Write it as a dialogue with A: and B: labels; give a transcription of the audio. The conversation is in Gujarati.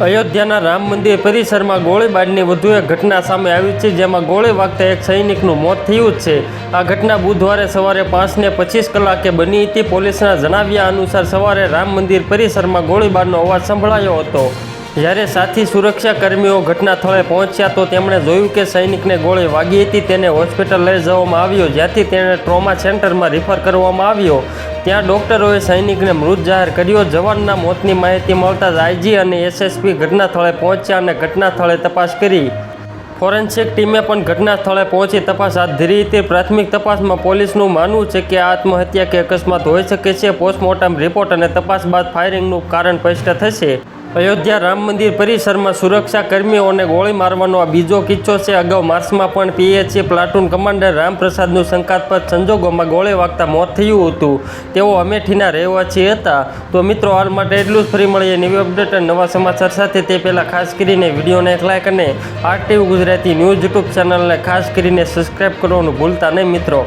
A: અયોધ્યાના રામ મંદિર પરિસરમાં ગોળીબારની વધુ એક ઘટના સામે આવી છે, જેમાં ગોળી વાગતા એક સૈનિકનું મોત થયું છે. આ ઘટના બુધવારે સવારે પાંચને પચીસ કલાકે બની હતી. પોલીસના જણાવ્યા અનુસાર સવારે રામ મંદિર પરિસરમાં ગોળીબારનો અવાજ સંભળાયો હતો. જ્યારે સાથી સુરક્ષાકર્મીઓ ઘટના સ્થળે પહોંચ્યા તો તેમણે જોયું કે સૈનિકને ગોળી વાગી હતી. તેને હોસ્પિટલ લઈ જવામાં આવ્યો, જ્યાંથી તેને ટ્રોમા સેન્ટરમાં રિફર કરવામાં આવ્યો. ત્યાં ડોક્ટરોએ સૈનિકને મૃત જાહેર કર્યો. જવાનના મોતની માહિતી મળતા જ આઈજી અને એસએસપી ઘટના સ્થળે પહોંચ્યા અને ઘટના સ્થળે તપાસ કરી. ફોરેન્સિક ટીમે પણ ઘટના સ્થળે પહોંચી તપાસ હાથ ધરી હતી. પ્રાથમિક તપાસમાં પોલીસનું માનવું છે કે આત્મહત્યા કે અકસ્માત હોઈ શકે છે. પોસ્ટમોર્ટમ રિપોર્ટ અને તપાસ બાદ ફાયરિંગનું કારણ સ્પષ્ટ થશે. અયોધ્યા રામ મંદિર પરિસરમાં સુરક્ષા કર્મીઓને ગોળી મારવાનો આ બીજો કિસ્સો છે. અગાઉ માર્ચમાં પણ પીએચએ પ્લાટૂન કમાન્ડર રામપ્રસાદનું શંકાસ્પદ સંજોગોમાં ગોળી વાગતા મોત થયું હતું. તેઓ અમેઠીના રહેવાસી હતા. તો મિત્રો, હાલ માટે એટલું જ. ફરી મળીએ નવી અપડેટ અને નવા સમાચાર સાથે. તે પહેલાં ખાસ કરીને વિડીયોને એક લાઈક અને આરટીવી ગુજરાતી ન્યૂઝ યુટ્યુબ ચેનલને ખાસ કરીને સબસ્ક્રાઈબ કરવાનું ભૂલતા નહીં મિત્રો.